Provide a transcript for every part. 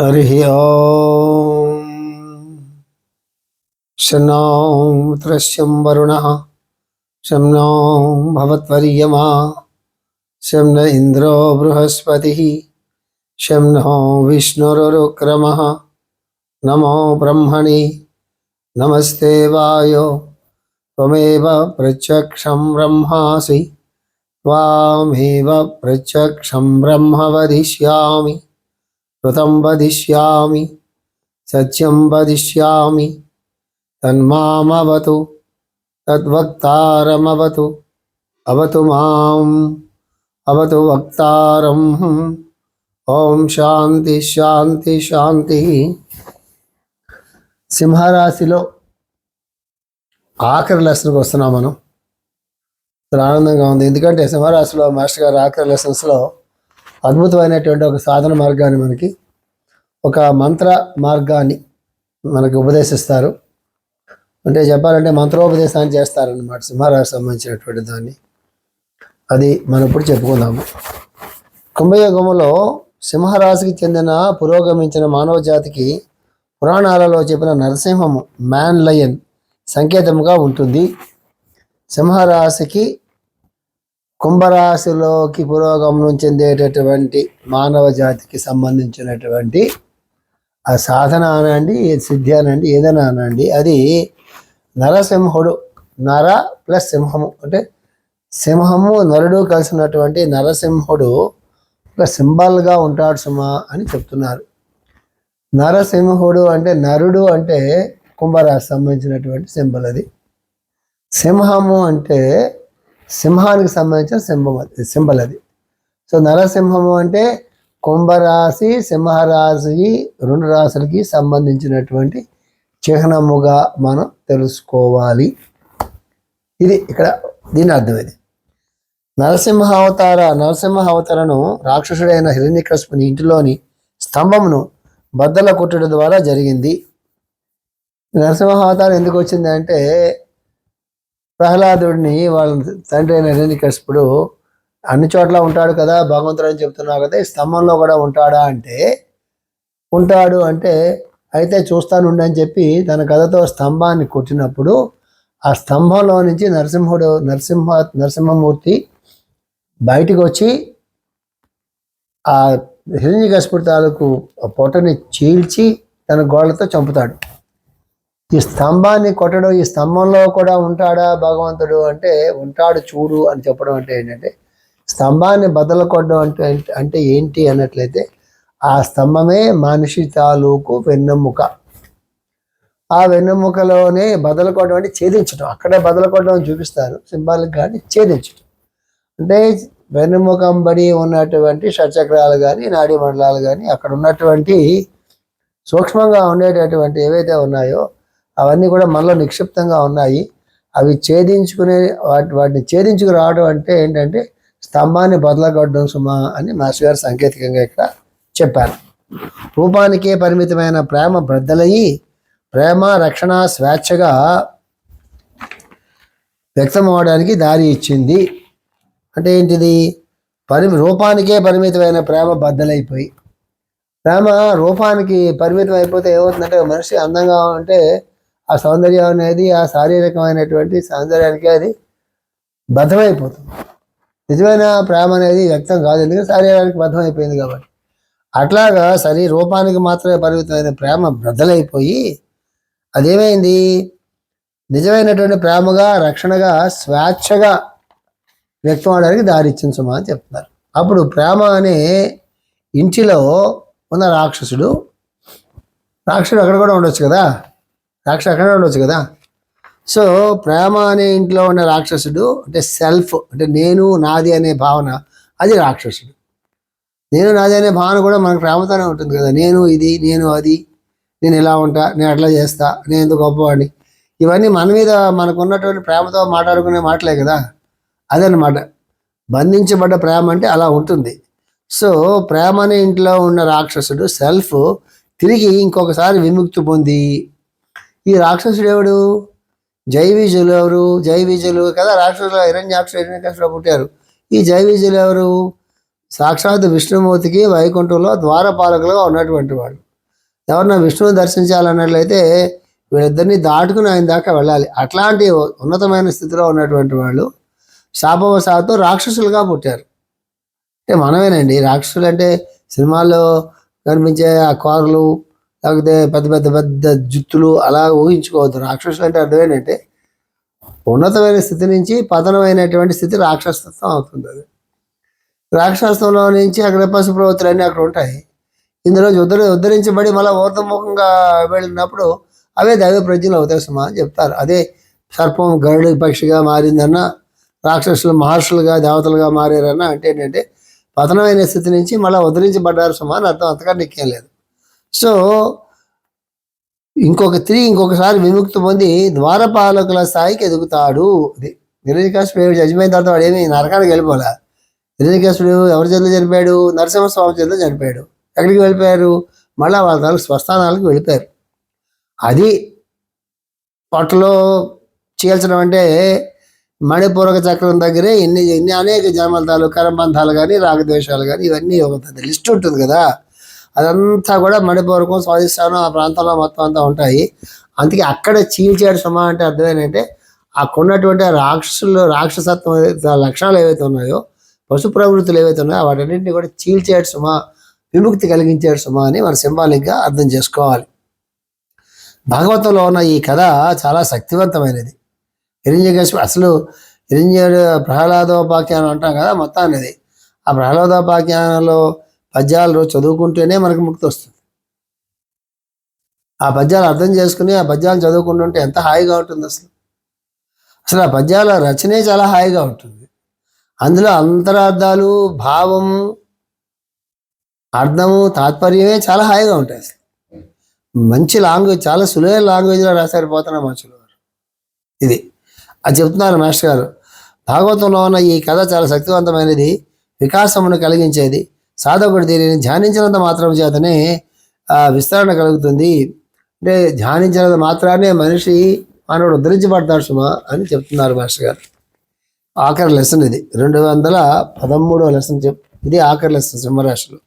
हरिः ॐ शन्नो मित्रस्यं वरुणः, शं नो भवत्वर्यमा, शं न इन्द्रो बृहस्पतिः, शं नो विष्णुरुक्रमः। नमो ब्रह्मणि, नमस्ते वायो। त्वमेव प्रत्यक्षं ब्रह्मासि, त्वामेव प्रत्यक्षं ब्रह्म वदिष्यामि। కృతం వదిష్యామి సత్యం వదిష్యామి తన్మామవతు తద్వక్తారమవతు అవతు మాం అవతు వక్తారం. ఓం శాంతి శాంతి శాంతి. సింహరాశిలో ఆఖరి లెసన్కి వస్తున్నాం మనం. ఆనందంగా ఉంది. ఎందుకంటే సింహరాశిలో మాస్టర్ గారు ఆఖరి లెసన్స్లో అద్భుతమైనటువంటి ఒక సాధన మార్గాన్ని మనకి ఒక మంత్ర మార్గాన్ని మనకి ఉపదేశిస్తారు. అంటే చెప్పాలంటే మంత్రోపదేశాన్ని చేస్తారనమాట సింహరాశి సంబంధించినటువంటి దాన్ని. అది మనం ఇప్పుడు చెప్పుకుందాము. కుంభయోగంలో సింహరాశికి చెందిన పురోగమించిన మానవ జాతికి పురాణాలలో చెప్పిన నరసింహము మ్యాన్ లయన్ సంకేతముగా ఉంటుంది. సింహరాశికి కుంభరాశిలోకి పురోగమనం చెందేటటువంటి మానవ జాతికి సంబంధించినటువంటి ఆ సాధన అనండి సిద్ధి అనండి ఏదైనా అనండి. అది నరసింహుడు నర ప్లస్ సింహము. అంటే సింహము నరుడు కలిసినటువంటి నరసింహుడు ఒక సింబల్గా ఉంటాడు సుమా అని చెప్తున్నారు. నరసింహుడు అంటే నరుడు అంటే కుంభరాశి సంబంధించినటువంటి సింబల్ అది. సింహము అంటే సింహానికి సంబంధించిన సింహం అది సింబల్ అది. సో నరసింహము అంటే కుంభరాశి సింహరాశి రెండు రాశులకి సంబంధించినటువంటి చిహ్నముగా మనం తెలుసుకోవాలి. ఇది ఇక్కడ దీని అర్థం ఇది. నరసింహ అవతార నరసింహ అవతారను రాక్షసుడైన హిరణ్యకృష్ణుని ఇంటిలోని స్తంభమును బద్దల కొట్టడం ద్వారా జరిగింది. నరసింహ అవతారం ఎందుకు వచ్చింది అంటే ప్రహ్లాదుడిని వాళ్ళ తండ్రి అయిన హిరణ్యకశిపుడు అన్ని చోట్ల ఉంటాడు కదా భగవంతుడు అని చెప్తున్నావు కదా ఈ స్తంభంలో కూడా ఉంటాడా అంటే ఉంటాడు అంటే అయితే చూస్తానుండి అని చెప్పి తన కథతో స్తంభాన్ని కొట్టినప్పుడు ఆ స్తంభంలో నుంచి నరసింహుడు నరసింహ నరసింహమూర్తి బయటికి వచ్చి ఆ హిరణ్యకశిపుడు తాలూకు పొట్టని చీల్చి తన గోళ్ళతో చంపుతాడు. ఈ స్తంభాన్ని కొట్టడం ఈ స్తంభంలో కూడా ఉంటాడా భగవంతుడు అంటే ఉంటాడు చూడు అని చెప్పడం అంటే ఏంటంటే స్తంభాన్ని బదలు కొట్టడం అంటే అంటే ఏంటి అన్నట్లయితే ఆ స్తంభమే మనిషి తాలూకు వెన్నెముక. ఆ వెన్నెముకలోనే బదలు కొట్టడం అంటే ఛేదించడం అక్కడే బదలు కొట్టడం చూపిస్తారు. సింబాలిక్ కానీ ఛేదించడం అంటే వెన్నుముఖం బడి ఉన్నటువంటి షట్చక్రాలు కానీ నాడీ మండలాలు కానీ అక్కడ ఉన్నటువంటి సూక్ష్మంగా ఉండేటటువంటి ఏవైతే ఉన్నాయో అవన్నీ కూడా మనలో నిక్షిప్తంగా ఉన్నాయి. అవి ఛేదించుకునే వాటి వాటిని ఛేదించుకు రావడం అంటే ఏంటంటే స్తంభాన్ని బదలగొట్టడం సుమా అని మాస్టర్ గారు సాంకేతికంగా ఇక్కడ చెప్పారు. రూపానికే పరిమితమైన ప్రేమ బ్రద్దలయ్యి ప్రేమ రక్షణ స్వేచ్ఛగా వ్యక్తమవడానికి దారి ఇచ్చింది. అంటే ఏంటిది? పరి రూపానికే పరిమితమైన ప్రేమ బద్దలైపోయి. ప్రేమ రూపానికి పరిమితం అయిపోతే ఏమవుతుందంటే మనిషి అందంగా ఉంటే ఆ సౌందర్యం అనేది ఆ శారీరకమైనటువంటి సౌందర్యానికి అది బద్ధమైపోతుంది. నిజమైన ప్రేమ అనేది వ్యక్తం కాదు. ఎందుకంటే శారీరానికి బద్ధమైపోయింది కాబట్టి. అట్లాగా సరే రూపానికి మాత్రమే పరిమితమైన ప్రేమ బ్రద్దలైపోయి అదేమైంది? నిజమైనటువంటి ప్రేమగా రక్షణగా స్వేచ్ఛగా వ్యక్తం అవడానికి దారిచ్చిన సుమా అని చెప్తున్నారు. అప్పుడు ప్రేమ అనే ఇంటిలో ఉన్న రాక్షసుడు రాక్షసుడు అక్కడ కూడా ఉండొచ్చు కదా? రాక్షసుడు అక్కడే ఉండొచ్చు కదా? సో ప్రేమ అనే ఇంట్లో ఉన్న రాక్షసుడు అంటే సెల్ఫ్ అంటే నేను నాది అనే భావన అది రాక్షసుడు. నేను నాది అనే భావన కూడా మనకు ప్రేమతోనే ఉంటుంది కదా? నేను ఇది నేను అది నేను ఇలా ఉంటా నేను అట్లా చేస్తా నేను ఎందుకు గొప్పవాడిని. ఇవన్నీ మన మీద మనకున్నటువంటి ప్రేమతో మాట్లాడుకునే మాటలే కదా? అదనమాట బంధించబడ్డ ప్రేమ అంటే అలా ఉంటుంది. సో ప్రేమ అనే ఇంట్లో ఉన్న రాక్షసుడు సెల్ఫ్ తిరిగి ఇంకొకసారి విముక్తి పొంది ఈ రాక్షసుడు ఎవడు జైవీజులు ఎవరు? జైవీజులు కదా రాక్షసులు హిరణ్యాక్ష హిరణ్యకృష్ణ పుట్టారు. ఈ జైవీజులు ఎవరు? సాక్షాత్ విష్ణుమూర్తికి వైకుంఠంలో ద్వారపాలకులుగా ఉన్నటువంటి వాడు. ఎవరన్నా విష్ణువుని దర్శించాలన్నట్లయితే వీళ్ళిద్దరిని దాటుకుని ఆయన దాకా వెళ్ళాలి. అట్లాంటి ఉన్నతమైన స్థితిలో ఉన్నటువంటి వాళ్ళు శాపవశాత్తు రాక్షసులుగా పుట్టారు. అంటే మనమేనండి. రాక్షసులు అంటే సినిమాల్లో కనిపించే ఆ కోరలు లేకపోతే పెద్ద పెద్ద పెద్ద జుత్తులు అలా ఊహించుకోవద్దు. రాక్షసులు అంటే అర్థం ఏంటంటే ఉన్నతమైన స్థితి నుంచి పతనమైనటువంటి స్థితి రాక్షసత్వం అవుతుంది అది. రాక్షసత్వంలో నుంచి అక్కడ పశు ప్రవృత్తులు అన్నీ అక్కడ ఉంటాయి. ఇందులో ఉద్ధర ఉద్ధరించబడి మళ్ళీ ఊర్ధముఖంగా వెళ్ళినప్పుడు అవే దైవ ప్రజ్ఞలు అవుతాయి సుమా అని చెప్తారు. అదే సర్పం గరుడు పక్షిగా మారిందన్న రాక్షసులు మహర్షులుగా దేవతలుగా మారారన్న అంటే ఏంటంటే పతనమైన స్థితి నుంచి మళ్ళీ ఉద్ధరించబడ్డారు సుమా అని అర్థం. అంతగా నీకేం లేదు. సో ఇంకొక త్రీ ఇంకొకసారి విముక్తి పొంది ద్వారపాలకుల స్థాయికి ఎదుగుతాడు. అది నిరజకాసుడు చచ్చిపోయిన తర్వాత వాడు ఏమి నరకానికి వెళ్ళిపోలే? నిరజకాసుడు ఎవరి చేతిలో చనిపోయాడు? నరసింహస్వామి చేతిలో చనిపోయాడు. ఎక్కడికి వెళ్ళిపోయారు? మళ్ళీ వాళ్ళ తాలూకు స్వస్థానాలకు వెళ్ళిపోయారు. అది పొట్టలో చీల్చడం అంటే మణిపూరక చక్రం దగ్గరే ఇన్ని ఇన్ని అనేక జన్మల తాలూకు కరబంధాలు కానీ రాగద్వేషాలు కానీ ఇవన్నీ ఒక పెద్ద లిస్ట్ ఉంటుంది కదా. అదంతా కూడా మణిపూరకం స్వాధిష్టానం ఆ ప్రాంతంలో మొత్తం అంతా ఉంటాయి. అందుకే అక్కడ చీల్చాడు సుమ అంటే అర్థం ఏంటంటే అక్కడున్నటువంటి రాక్షసులు రాక్షసత్వం లక్షణాలు ఏవైతే ఉన్నాయో పశు ప్రవృత్తులు ఏవైతే ఉన్నాయో వాటన్నింటినీ కూడా చీల్చాడు సుమా విముక్తి కలిగించాడు సుమా అని మనం సింబాలిక్గా అర్థం చేసుకోవాలి. భాగవతంలో ఉన్న ఈ కథ చాలా శక్తివంతమైనది. హిరణ్యకశిపు అసలు హిరణ్యుడు ప్రహ్లాదోపాఖ్యానం అంటాం కదా మొత్తాన్ని ఆ ప్రహ్లాదోపాఖ్యానంలో పద్యాలు రోజు చదువుకుంటేనే మనకు ముక్తి వస్తుంది. ఆ పద్యాలు అర్థం చేసుకుని ఆ పద్యాలు చదువుకుంటుంటే ఎంత హాయిగా ఉంటుంది అసలు. అసలు ఆ పద్యాల రచనే చాలా హాయిగా ఉంటుంది. అందులో అంతరార్థాలు భావము అర్థము తాత్పర్యమే చాలా హాయిగా ఉంటాయి అసలు. మంచి లాంగ్వేజ్ చాలా సులువైన లాంగ్వేజ్లో రాశారు పోతున్న మనుషులు ఇది. అది చెప్తున్నారు మాస్టర్ గారు. భాగవతంలో ఉన్న ఈ కథ చాలా శక్తివంతమైనది వికాసమును కలిగించేది సాధకుడు దీనిని ధ్యానించినంత మాత్రం చేతనే విస్తరణ కలుగుతుంది. అంటే ధ్యానించినంత మాత్రానే మనిషి మానవుడు ఉద్ధరించబడతాడు సుమా అని చెప్తున్నారు మాస్టర్ గారు. ఆఖరి లెసన్ ఇది. రెండు వందల పదమూడవ లెసన్ చెప్ ఇది ఆఖరి లెసన్ సింహరాశిలో.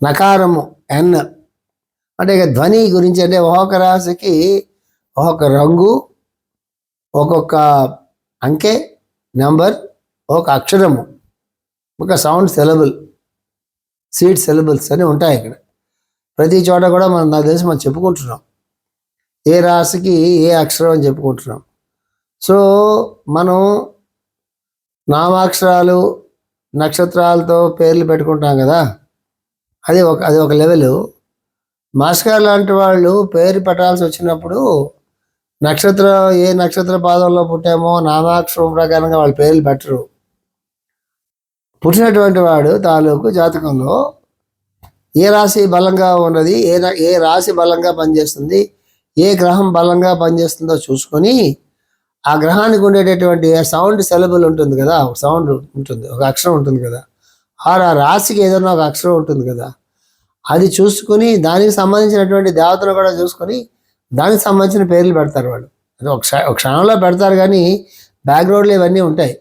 నకారము ఎన్. అంటే ఇక ధ్వని గురించి అంటే ఒక్కొక్క రాశికి ఒక్కొక్క రంగు ఒక్కొక్క అంకె నెంబర్ ఒక అక్షరము ఒక సౌండ్ సెలబుల్. సీడ్ సెలబుల్స్ అని ఉంటాయి ఇక్కడ. ప్రతి చోట కూడా మనం నాకు తెలిసి మనం చెప్పుకుంటున్నాం. ఏ రాశికి ఏ అక్షరం అని చెప్పుకుంటున్నాం. సో మనం నామాక్షరాలు నక్షత్రాలతో పేర్లు పెట్టుకుంటాం కదా. అది ఒక అది ఒక లెవెల్ మాస్కర్ లాంటి వాళ్ళు పేరు పెట్టాల్సి వచ్చినప్పుడు నక్షత్రం ఏ నక్షత్ర పాదంలో పుట్టామో నామాక్షరం ప్రకారంగా వాళ్ళ పేర్లు పెట్టరు. పుట్టినటువంటి వాడు తాలూకు జాతకంలో ఏ రాశి బలంగా ఉన్నది ఏ రా- ఏ రాశి బలంగా పనిచేస్తుంది ఏ గ్రహం బలంగా పనిచేస్తుందో చూసుకొని ఆ గ్రహానికి ఉండేటటువంటి సౌండ్ సెలబుల్ ఉంటుంది కదా ఒక సౌండ్ ఉంటుంది ఒక అక్షరం ఉంటుంది కదా ఆరు ఆ రాశికి ఏదైనా ఒక అక్షరం ఉంటుంది కదా అది చూసుకుని దానికి సంబంధించినటువంటి దేవతను కూడా చూసుకొని దానికి సంబంధించిన పేర్లు పెడతారు వాళ్ళు. అది ఒక ఒక క్షణంలో పెడతారు కానీ బ్యాక్గ్రౌండ్లో ఇవన్నీ ఉంటాయి.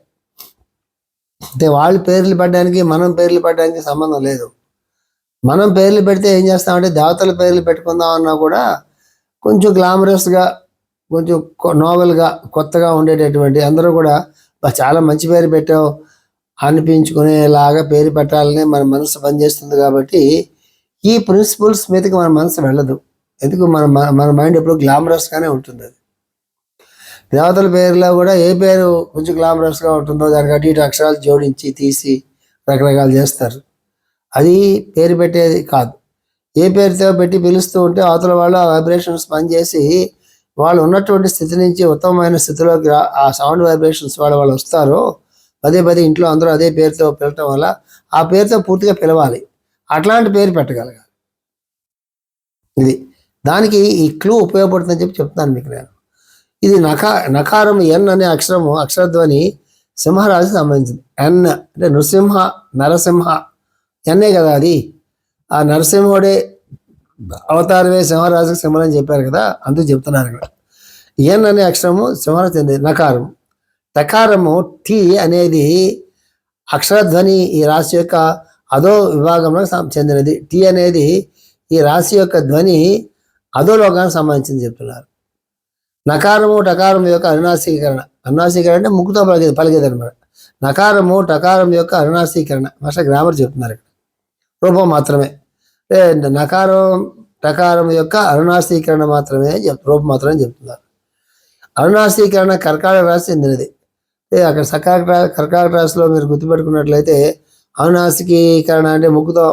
అంటే వాళ్ళు పేర్లు పెట్టడానికి మనం పేర్లు పెట్టడానికి సంబంధం లేదు. మనం పేర్లు పెడితే ఏం చేస్తామంటే దేవతల పేర్లు పెట్టుకుందాం అన్నా కూడా కొంచెం గ్లామరస్గా కొంచెం కొ- నోవెల్గా కొత్తగా ఉండేటటువంటి అందరూ కూడా చాలా మంచి పేరు పెట్టావు అనిపించుకునేలాగా పేరు పెట్టాలని మన మనసు పనిచేస్తుంది కాబట్టి ఈ ప్రిన్సిపల్స్ మీదకి మన మనసు వెళ్ళదు. ఎందుకు? మన మన- మన మైండ్ ఎప్పుడు గ్లామరస్గానే ఉంటుంది అది దేవతల పేరులో కూడా ఏ పేరు కొంచెం గ్లామరస్గా ఉంటుందో దానికి అటు ఇటు అక్షరాలు జోడించి తీసి రకరకాలు చేస్తారు. అది పేరు పెట్టేది కాదు. ఏ పేరుతో పెట్టి పిలుస్తూ ఉంటే అవతల వాళ్ళు ఆ వైబ్రేషన్స్ పనిచేసి వాళ్ళు ఉన్నటువంటి స్థితి నుంచి ఉత్తమమైన స్థితిలోకి ఆ సౌండ్ వైబ్రేషన్స్ వాళ్ళు వాళ్ళు వస్తారో పదే పదే ఇంట్లో అందరూ అదే పేరుతో పిలవటం వల్ల ఆ పేరుతో పూర్తిగా పిలవాలి. అట్లాంటి పేరు పెట్టగలగాలి. ఇది దానికి ఈ క్లూ ఉపయోగపడుతుందని చెప్పి చెప్తాను మీకు నేను. ఇది నకా నకారం ఎన్ అనే అక్షరము అక్షరధ్వని సింహరాజు సంబంధించింది. ఎన్ అంటే నృసింహ నరసింహ ఎన్నే కదా అది. ఆ నరసింహుడే అవతారమే సింహరాశికి సింహం అని చెప్పారు కదా అందుకు చెప్తున్నారు ఇక్కడ. ఎన్ అనే అక్షరము సింహరాజు చెందింది నకారం. టకారము టీ అనేది అక్షరధ్వని ఈ రాశి యొక్క అదో విభాగంలో చెందినది. టీ అనేది ఈ రాశి యొక్క ధ్వని అధోలోకానికి సంబంధించింది చెప్తున్నారు. నకారము టకారం యొక్క అనునాశీకరణ అనునాశీకరణ అంటే ముక్కుతో పలికేది పలికేది అనమాట. నకారము టకారం యొక్క అనునాశీకరణ మాస్టర్ గ్రామర్ చెప్తున్నారు ఇక్కడ. రూపం మాత్రమే. నకారం టకారం యొక్క అనునాశీకరణ మాత్రమే రూపం మాత్రమే చెప్తున్నారు. అనునాశీకరణ కర్కాటక రాశి చెందినది. అక్కడ సకాక కర్కాటక రాశిలో మీరు గుర్తుపెట్టుకున్నట్లయితే అనునాశీకరణ అంటే ముక్కుతో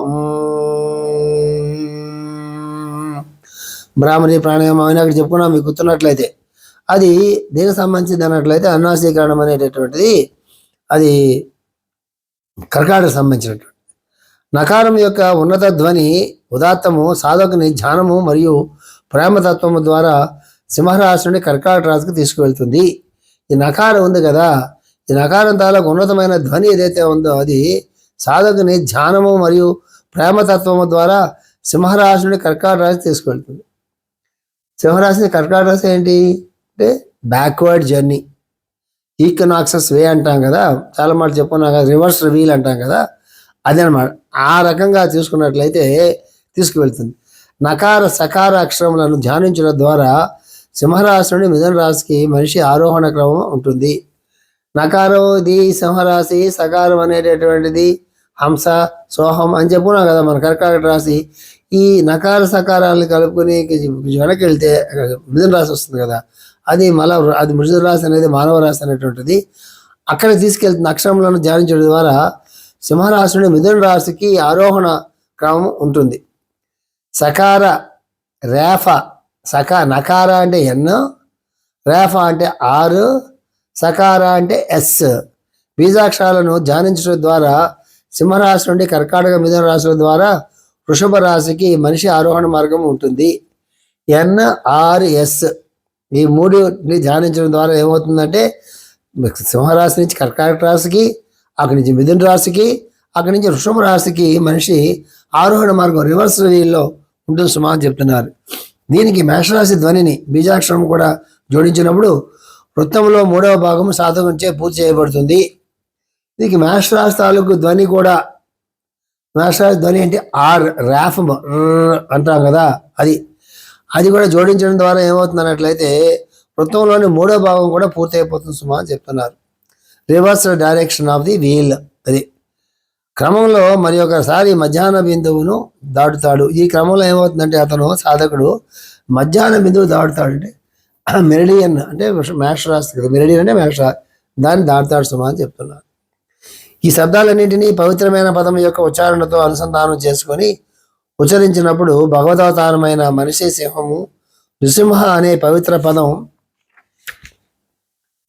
బ్రాహ్మణి ప్రాణాయామం అని అక్కడ చెప్పుకున్నాం. మీకు గుర్తున్నట్లయితే అది దేనికి సంబంధించింది అన్నట్లయితే అరుణాశీకరణం అనేటటువంటిది అది కర్కాటకు సంబంధించినటువంటి నకారం యొక్క ఉన్నత ధ్వని ఉదాత్తము సాధకుని ధ్యానము మరియు ప్రేమతత్వము ద్వారా సింహరాశి నుండి కర్కాటక రాశికి తీసుకువెళ్తుంది. ఈ నకారం ఉంది కదా. ఈ నకారం తాలూకు ఉన్నతమైన ధ్వని ఏదైతే ఉందో అది సాధకుని ధ్యానము మరియు ప్రేమతత్వము ద్వారా సింహరాశి నుండి కర్కాటక రాశి తీసుకువెళ్తుంది. సింహరాశిని కర్కాటక రాశి ఏంటి? అంటే బ్యాక్వర్డ్ జర్నీ ఈకనాక్సెస్ వే అంటాం కదా. చాలా మాట చెప్పుకున్నాం కదా రివర్స్ వీల్ అంటాం కదా. అదే అనమాట ఆ రకంగా తీసుకున్నట్లయితే తీసుకువెళ్తుంది. నకార సకార అక్షరములను ధ్యానించడం ద్వారా సింహరాశి నుండి మిథున రాశికి మనిషి ఆరోహణ క్రమం ఉంటుంది. నకారం ది సింహరాశి సకారం అనేటటువంటిది హంస సోహం అని చెప్పుకున్నాం కదా మన కర్కాటక రాశి. ఈ నకార సకారాలను కలుపుకొని వెనక్కి వెళ్తే మిథున రాశి వస్తుంది కదా. అది మళ్ళా అది మృదు రాశి అనేది మానవ రాశి అనేటువంటిది. అక్కడ తీసుకెళ్తున్న అక్షరములను ధ్యానించడం ద్వారా సింహరాశి నుండి మిథున రాశికి ఆరోహణ క్రమం ఉంటుంది. సకార రేఫ సకా నకార అంటే ఎన్ రేఫ అంటే ఆరు సకార అంటే ఎస్. బీజాక్షరాలను ధ్యానించడం ద్వారా సింహరాశి నుండి కర్కాటక మిథున రాశుల ద్వారా వృషభ రాశికి మనిషి ఆరోహణ మార్గం ఉంటుంది. N R S. ఈ మూడుని ధ్యానించడం ద్వారా ఏమవుతుందంటే సింహరాశి నుంచి కర్కాటక రాశికి అక్కడి నుంచి మిథున రాశికి అక్కడి నుంచి వృషభ రాశికి మనిషి ఆరోహణ మార్గం రివర్స్ వీల్లో ఉంటుంది సుమా అని చెప్తున్నారు. దీనికి మేషరాశి ధ్వనిని బీజాక్షరం కూడా జోడించినప్పుడు వృత్తంలో మూడవ భాగం సాధకంచే పూర్తి చేయబడుతుంది. దీనికి మేషరాశి తాలూకు ధ్వని కూడా మేషరాశి ధ్వని అంటే ఆర్ ర్యాఫ్ అంటాం కదా అది అది కూడా జోడించడం ద్వారా ఏమవుతుంది అన్నట్లయితే వృత్తంలోని మూడో భాగం కూడా పూర్తయిపోతుంది సుమా అని చెప్తున్నారు. Reverse direction of the wheel అది. క్రమంలో మరి ఒకసారి మధ్యాహ్న బిందువును దాటుతాడు. ఈ క్రమంలో ఏమవుతుందంటే అతను సాధకుడు మధ్యాహ్న బిందువు దాటుతాడు అంటే మెరిడియన్ అంటే మేషరాశి కదా. మెరిడియన్ అంటే మేష దాన్ని దాటుతాడు సుమా అని చెప్తున్నారు. ఈ శబ్దాలన్నింటినీ పవిత్రమైన పదం యొక్క ఉచ్చారణతో అనుసంధానం చేసుకొని ఉచ్చరించినప్పుడు భగవదవతారమైన మనిషి సింహము నృసింహ అనే పవిత్ర పదం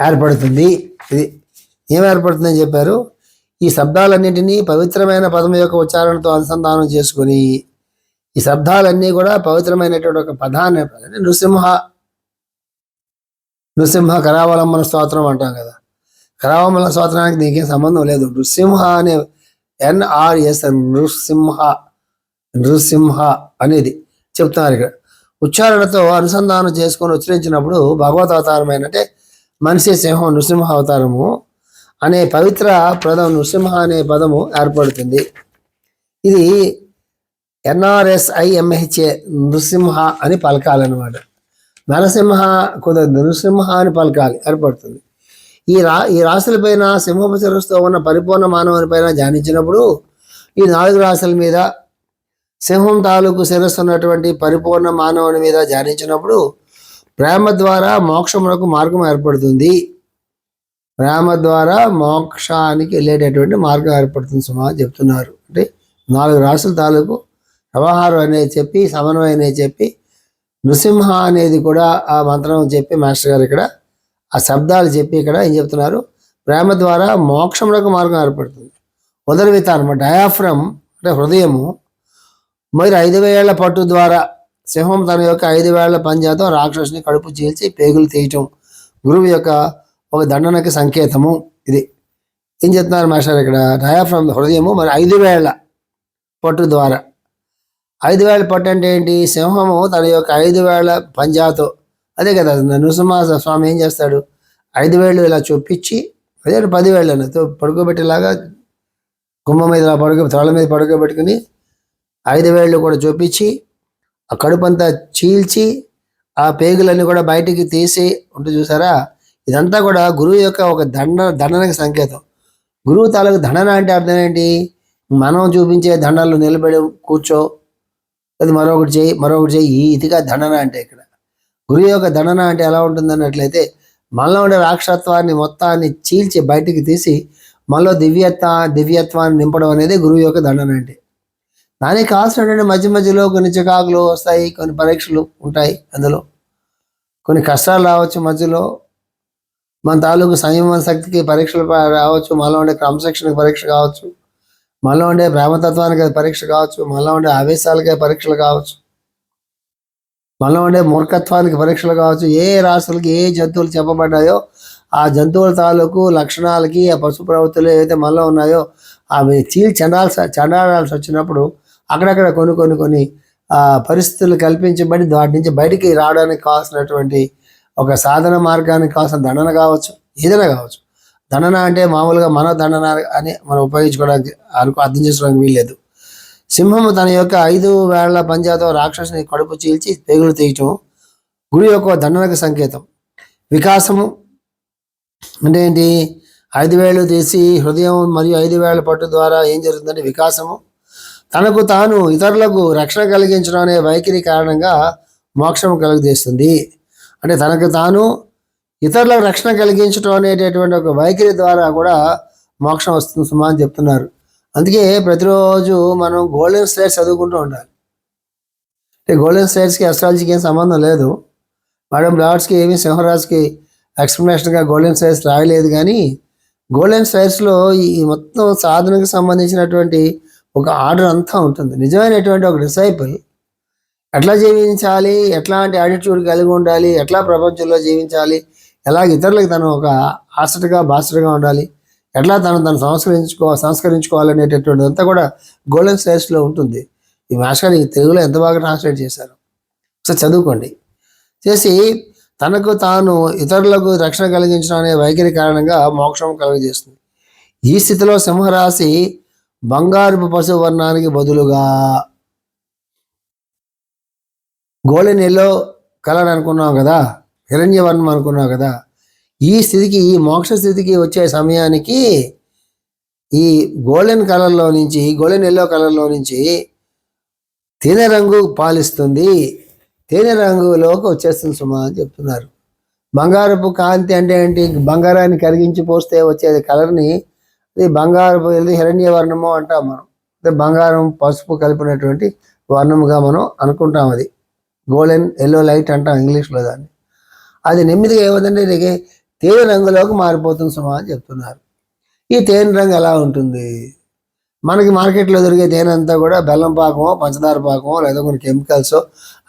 ఏర్పడుతుంది. ఇది ఏం ఏర్పడుతుందని చెప్పారు? ఈ శబ్దాలన్నింటినీ పవిత్రమైన పదం యొక్క ఉచ్చారణతో అనుసంధానం చేసుకుని ఈ శబ్దాలన్నీ కూడా పవిత్రమైనటువంటి ఒక పదాన్ని నృసింహ నృసింహ కరావలంబన స్తోత్రం అంటాం కదా. కరావలంబన స్తోత్రానికి దీనికి సంబంధం లేదు. నృసింహ అనే ఎన్ఆర్ఎస్ నృసింహ. నృసింహ అనేది చెప్తున్నారు ఇక్కడ. ఉచ్చారణతో అనుసంధానం చేసుకొని ఉచ్చరించినప్పుడు భగవత్ అవతారమైన అంటే మనిషి సింహం నృసింహ అవతారము అనే పవిత్ర పదం నృసింహ అనే పదము ఏర్పడుతుంది. ఇది ఎన్ఆర్ఎస్ఐఎంహెచ్ఏ నృసింహ అని పలకాలన్నమాట నరసింహ కుదరదు నృసింహ అని పలకాలి ఏర్పడుతుంది. ఈ రా ఈ రాశులపైన సింహపు శిరస్సుతో ఉన్న పరిపూర్ణ మానవుని పైన ధ్యానించినప్పుడు ఈ నాలుగు రాశుల మీద సింహం తాలూకు శిరస్సు ఉన్నటువంటి పరిపూర్ణ మానవుని మీద ధ్యానించినప్పుడు ప్రేమ ద్వారా మోక్షమునకు మార్గం ఏర్పడుతుంది. ప్రేమ ద్వారా మోక్షానికి వెళ్ళేటటువంటి మార్గం ఏర్పడుతుంది సుమా అని చెప్తున్నారు. అంటే నాలుగు రాసుల తాలూకు వ్యవహారం అనేది చెప్పి సమన్వయం అనేది చెప్పి నృసింహ అనేది కూడా ఆ మంత్రం చెప్పి మాస్టర్ గారు ఇక్కడ ఆ శబ్దాలు చెప్పి ఇక్కడ ఏం చెప్తున్నారు? ప్రేమ ద్వారా మోక్షములకు మార్గం ఏర్పడుతుంది. ఉదరవిత అనమాట డయాఫ్రమ్ అంటే హృదయము మరి ఐదు వేళ్ళ పట్టు ద్వారా సింహం తన యొక్క ఐదు వేళ్ళ పంజాతో రాక్షసుని కడుపు చీల్చి పేగులు తీయటం గురువు యొక్క ఒక దండనకి సంకేతము ఇది. ఏం చెప్తున్నారు మాస్టర్ ఇక్కడ? డయాఫ్రమ్ హృదయము. మరి ఐదు వేళ్ళ పట్టు ద్వారా. ఐదు వేల పట్టు అంటే ఏంటి? సింహము తన యొక్క ఐదు వేల పంజాతో. అదే కదా నృసింహ స్వామి ఏం చేస్తాడు? ఐదు వేళ్ళు ఇలా చూపించి అదే పడుకోబెట్టేలాగా కుంభం మీద పడుకో తల మీద పడుకోబెట్టుకుని ఐదు వేళ్ళు కూడా చూపించి ఆ కడుపంతా చీల్చి ఆ పేగులన్నీ కూడా బయటికి తీసి ఉంటూ చూసారా? ఇదంతా కూడా గురువు యొక్క ఒక దండ దండనకి సంకేతం. గురువు తాలూకు దండన అంటే అర్థం ఏంటి? మనం చూపించే దండలు నిలబడి కూర్చో. అది మరొకటి చేయి మరొకటి చేయి ఈ ఇదిగా దండన అంటే ఇక్కడ. గురువు యొక్క దండన అంటే ఎలా ఉంటుంది అన్నట్లయితే మనలో ఉండే రాక్షసత్వాన్ని మొత్తాన్ని చీల్చి బయటికి తీసి మనలో దివ్యత్వ దివ్యత్వాన్ని నింపడం అనేది గురువు యొక్క దండన అంటే. దానికి కావాల్సినటువంటి మధ్య మధ్యలో కొన్ని చికాకులు వస్తాయి కొన్ని పరీక్షలు ఉంటాయి అందులో. కొన్ని కష్టాలు రావచ్చు మధ్యలో. మన తాలూకు సంయమన శక్తికి పరీక్షలు రావచ్చు. మనలో ఉండే క్రమశిక్షణకి పరీక్ష కావచ్చు. మనలో ఉండే ప్రేమతత్వానికి పరీక్ష కావచ్చు. మనలో ఉండే ఆవేశాలకే పరీక్షలు కావచ్చు. మనలో ఉండే మూర్ఖత్వానికి పరీక్షలు కావచ్చు. ఏ రాశులకి ఏ జంతువులు చెప్పబడ్డాయో ఆ జంతువుల తాలూకు లక్షణాలకి ఆ పశు ప్రవృత్తులు ఏవైతే మనలో ఉన్నాయో అవి చీల్ చెండాల్సి చెండాడాల్సి వచ్చినప్పుడు అక్కడక్కడ కొన్ని కొన్ని కొన్ని పరిస్థితులు కల్పించబడి వాటి నుంచి బయటికి రావడానికి కావాల్సినటువంటి ఒక సాధన మార్గానికి కావాల్సిన దండన కావచ్చు ఏదైనా కావచ్చు. దండన అంటే మామూలుగా మన దండన అని మనం ఉపయోగించుకోవడానికి అనుకో అర్థం చేసుకోవడానికి వీల్లేదు. సింహము తన యొక్క ఐదు వేళ్ళ పంజాతో రాక్షసుని కడుపు చీల్చి పేగులు తీయటం గురి యొక్క దండనకు సంకేతం. వికాసము అంటే ఏంటి? ఐదు వేలు తీసి హృదయం మరియు ఐదు వేల పట్టు ద్వారా ఏం జరుగుతుందంటే వికాసము తనకు తాను ఇతరులకు రక్షణ కలిగించడం అనే వైఖరి కారణంగా మోక్షం కలుగజేస్తుంది. అంటే తనకు తాను ఇతరులకు రక్షణ కలిగించడం అనేటటువంటి ఒక వైఖరి ద్వారా కూడా మోక్షం వస్తుంది సుమా అని చెప్తున్నారు. అందుకే ప్రతిరోజు మనం గోల్డెన్ స్లేట్స్ చదువుకుంటూ ఉండాలి. అంటే గోల్డెన్ స్లేట్స్కి అస్ట్రాలజీకి ఏం సంబంధం లేదు. మేడం లార్డ్స్కి ఏమి సింహరాజ్కి ఎక్స్ప్లెనేషన్గా గోల్డెన్ స్లేట్స్ రాయలేదు కానీ గోల్డెన్ స్లేట్స్లో ఈ మొత్తం సాధనకు సంబంధించినటువంటి ఒక ఆర్డర్ అంతా ఉంటుంది. నిజమైనటువంటి ఒక డిసైపుల్ ఎట్లా జీవించాలి? ఎట్లాంటి యాటిట్యూడ్ కలిగి ఉండాలి? ఎట్లా ప్రపంచంలో జీవించాలి? ఎలా ఇతరులకు తను ఒక ఆసటగా బాసటగా ఉండాలి? ఎట్లా తను తను సంస్కరించుకో సంస్కరించుకోవాలనేటటువంటి అంతా కూడా గోల్డెన్ స్లైడ్స్లో ఉంటుంది. ఈ భాషని తెలుగులో ఎంత బాగా ట్రాన్స్లేట్ చేశారు? ఒకసారి చదువుకోండి. చేసి తనకు తాను ఇతరులకు రక్షణ కలిగించడం అనే వైఖరి కారణంగా మోక్షం కలుగజేస్తుంది. ఈ స్థితిలో సింహరాశి బంగారపు పశువు వర్ణానికి బదులుగా గోల్డెన్ ఎల్లో కలర్ అనుకున్నాం కదా హిరణ్యవర్ణం అనుకున్నాం కదా ఈ స్థితికి ఈ మోక్ష స్థితికి వచ్చే సమయానికి ఈ గోల్డెన్ కలర్లో నుంచి గోల్డెన్ ఎల్లో కలర్లో నుంచి తేనె రంగు పాలిస్తుంది. తేనె రంగులోకి వచ్చేస్తుంది సుమా అని చెప్తున్నారు. బంగారపు కాంతి అంటే ఏంటి? బంగారాన్ని కరిగించి పోస్తే వచ్చే కలర్ని ఇది బంగారం ఇది హిరణ్య వర్ణము అంటాం మనం. అంటే బంగారం పసుపు కలిపినటువంటి వర్ణముగా మనం అనుకుంటాం అది. గోల్డెన్ ఎల్లో లైట్ అంటాం ఇంగ్లీష్లో దాన్ని. అది నెమ్మదిగా ఏమవుతుంటే ఇది తేనె రంగులోకి మారిపోతుంది సుమా అని చెప్తున్నారు. ఈ తేనె రంగు ఎలా ఉంటుంది? మనకి మార్కెట్లో దొరికే తేనె అంతా కూడా బెల్లం పాకమో పంచదార పాకమో లేదా కొన్ని కెమికల్స్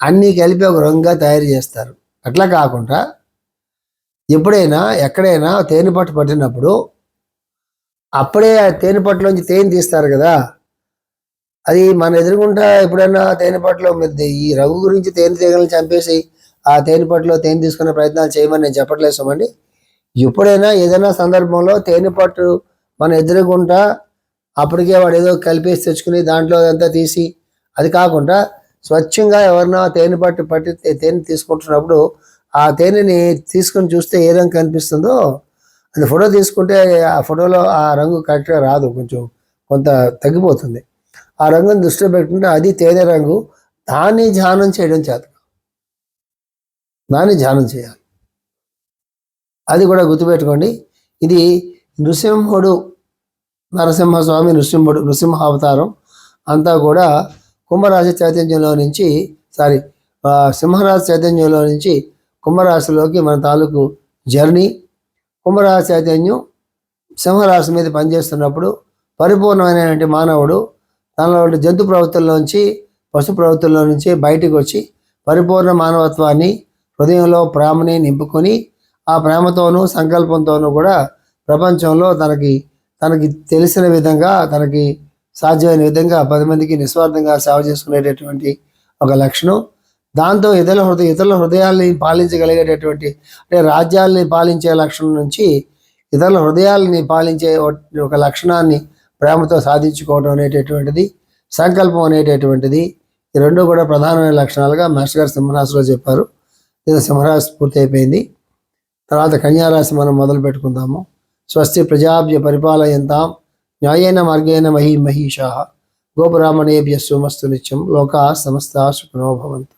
అన్నీ కలిపి ఒక రంగుగా తయారు చేస్తారు. అట్లా కాకుండా ఎప్పుడైనా ఎక్కడైనా తేనె పట్టు పట్టినప్పుడు అప్పుడే ఆ తేనె పట్టులోంచి తేనె తీస్తారు కదా. అది మన ఎదురుగుంటా ఎప్పుడైనా తేనె పట్టులో ఈ రఘు గురించి తేనె తీగలను చంపేసి ఆ తేనె పట్టులో తేనె తీసుకునే ప్రయత్నాలు చేయమని నేను చెప్పట్లేదు సుమండి. ఎప్పుడైనా ఏదైనా సందర్భంలో తేనె పట్టు మన ఎదురుకుంటా అప్పటికే వాడు ఏదో కలిపేసి తెచ్చుకుని దాంట్లో అంతా తీసి అది కాకుండా స్వచ్ఛంగా ఎవరన్నా తేనె పట్టు పట్టి తేనె తీసుకుంటున్నప్పుడు ఆ తేనెని తీసుకుని చూస్తే ఏ రంగు కనిపిస్తుందో అది ఫోటో తీసుకుంటే ఆ ఫోటోలో ఆ రంగు కరెక్ట్గా రాదు కొంచెం కొంత తగ్గిపోతుంది. ఆ రంగుని దృష్టిలో పెట్టుకుంటే అది తేనె రంగు దాన్ని ధ్యానం చేయడం చేత దాన్ని ధ్యానం చేయాలి. అది కూడా గుర్తుపెట్టుకోండి. ఇది నృసింహుడు నరసింహస్వామి నృసింహుడు నృసింహ అవతారం అంతా కూడా కుంభరాశి చైతన్యంలో నుంచి సారీ సింహరాశి చైతన్యంలో నుంచి కుంభరాశిలోకి మన తాలూకు జర్నీ కుంభరాశి చైతన్యం సింహరాశి మీద పనిచేస్తున్నప్పుడు పరిపూర్ణమైనటువంటి మానవుడు తనలో జంతు ప్రవృత్తుల్లోంచి పశు ప్రవృత్తుల్లో నుంచి బయటకు వచ్చి పరిపూర్ణ మానవత్వాన్ని హృదయంలో ప్రేమని నింపుకొని ఆ ప్రేమతోనూ సంకల్పంతోనూ కూడా ప్రపంచంలో తనకి తనకి తెలిసిన విధంగా తనకి సాధ్యమైన విధంగా పది మందికి నిస్వార్థంగా సేవ చేసుకునేటటువంటి ఒక లక్షణం. దాంతో ఇతరుల హృదయ ఇతరుల హృదయాల్ని పాలించగలిగేటటువంటి అంటే రాజ్యాల్ని పాలించే లక్షణం నుంచి ఇతరుల హృదయాల్ని పాలించే ఒక- లక్షణాన్ని ప్రేమతో సాధించుకోవడం అనేటటువంటిది సంకల్పం అనేటటువంటిది ఈ రెండు కూడా ప్రధానమైన లక్షణాలుగా మాస్టర్ గారు సింహరాశిలో చెప్పారు. ఇది సింహరాశి పూర్తి అయిపోయింది తర్వాత కన్యారాశి మనం మొదలు పెట్టుకుందాము. స్వస్తి ప్రజాభ్య పరిపాలయంతాం న్యాయేన మార్గేణ మహీ మహిషా గోపురామణేభ్య సోమస్తు నిత్యం లోకా సమస్త సుఖనో భవంతు.